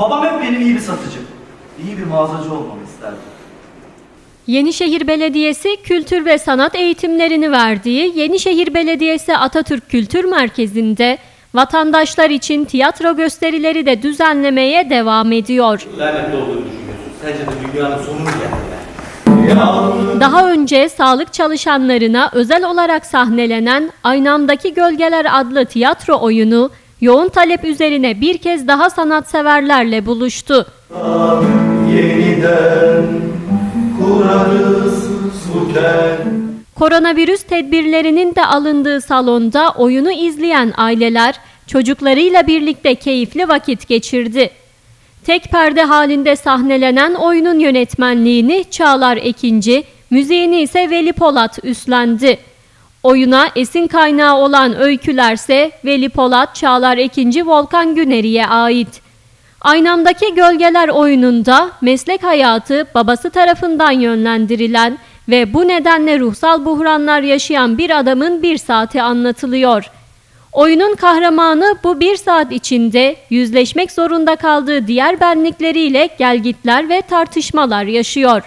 Babam hep benim iyi bir satıcı, iyi bir mağazacı olmamı isterdi. Yenişehir Belediyesi kültür ve sanat eğitimlerini verdiği Yenişehir Belediyesi Atatürk Kültür Merkezi'nde vatandaşlar için tiyatro gösterileri de düzenlemeye devam ediyor. lanetli olduğunu düşünüyorsun? Sence de dünyanın sonu mu geldi? Daha önce sağlık çalışanlarına özel olarak sahnelenen Aynamdaki Gölgeler adlı tiyatro oyunu yoğun talep üzerine bir kez daha sanatseverlerle buluştu. Koronavirüs tedbirlerinin de alındığı salonda oyunu izleyen aileler çocuklarıyla birlikte keyifli vakit geçirdi. Tek perde halinde sahnelenen oyunun yönetmenliğini Çağlar Ekinci, müziğini ise Veli Polat üstlendi. Oyuna esin kaynağı olan öykülerse Veli Polat, Çağlar Ekinci, Volkan Güneri'ye ait. Aynamdaki Gölgeler oyununda meslek hayatı babası tarafından yönlendirilen ve bu nedenle ruhsal buhranlar yaşayan bir adamın bir saati anlatılıyor. Oyunun kahramanı bu bir saat içinde yüzleşmek zorunda kaldığı diğer benlikleriyle gelgitler ve tartışmalar yaşıyor.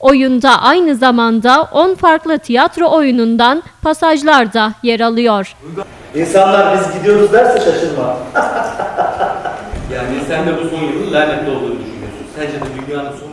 Oyunda aynı zamanda 10 farklı tiyatro oyunundan pasajlar da yer alıyor. İnsanlar biz gidiyoruz derse şaşırma. Yani sen de bu son yılın lanetli olduğunu düşünüyorsun. Sence de dünyanın sonu